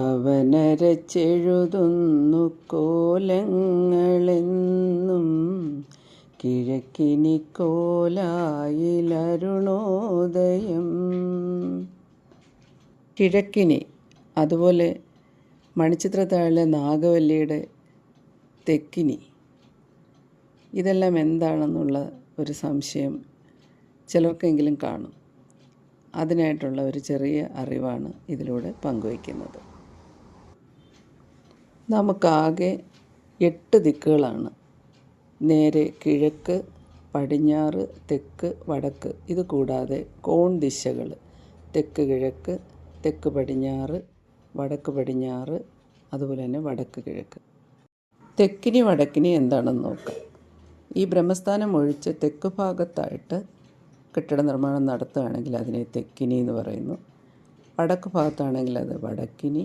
അവനരച്ചെഴുതുന്നു കോലങ്ങളെന്നും കിഴക്കിനി കോലായിലരുണോദയം കിഴക്കിനി അതുപോലെ മണിച്ചിത്രത്താഴിലെ നാഗവല്ലിയുടെ തെക്കിനി ഇതെല്ലാം എന്താണെന്നുള്ള ഒരു സംശയം ചിലർക്കെങ്കിലും കാണും. അതിനായിട്ടുള്ള ഒരു ചെറിയ അറിവാണ് ഇതിലൂടെ പങ്കുവയ്ക്കുന്നത്. നമുക്കാകെ എട്ട് ദിക്കുകളാണ്. നേരെ കിഴക്ക് പടിഞ്ഞാറ് തെക്ക് വടക്ക്. ഇത് കൂടാതെ കോൺ ദിശകൾ തെക്ക് കിഴക്ക് തെക്ക് പടിഞ്ഞാറ് വടക്ക് പടിഞ്ഞാറ് അതുപോലെ തന്നെ വടക്ക് കിഴക്ക്. തെക്കിനി വടക്കിനി എന്താണെന്ന് നോക്കാം. ഈ ബ്രഹ്മസ്ഥാനം ഒഴിച്ച് തെക്ക് ഭാഗത്തായിട്ട് കെട്ടിട നിർമ്മാണം നടത്തുകയാണെങ്കിൽ അതിനെ തെക്കിനി എന്ന് പറയുന്നു. വടക്ക് ഭാഗത്താണെങ്കിൽ അത് വടക്കിനി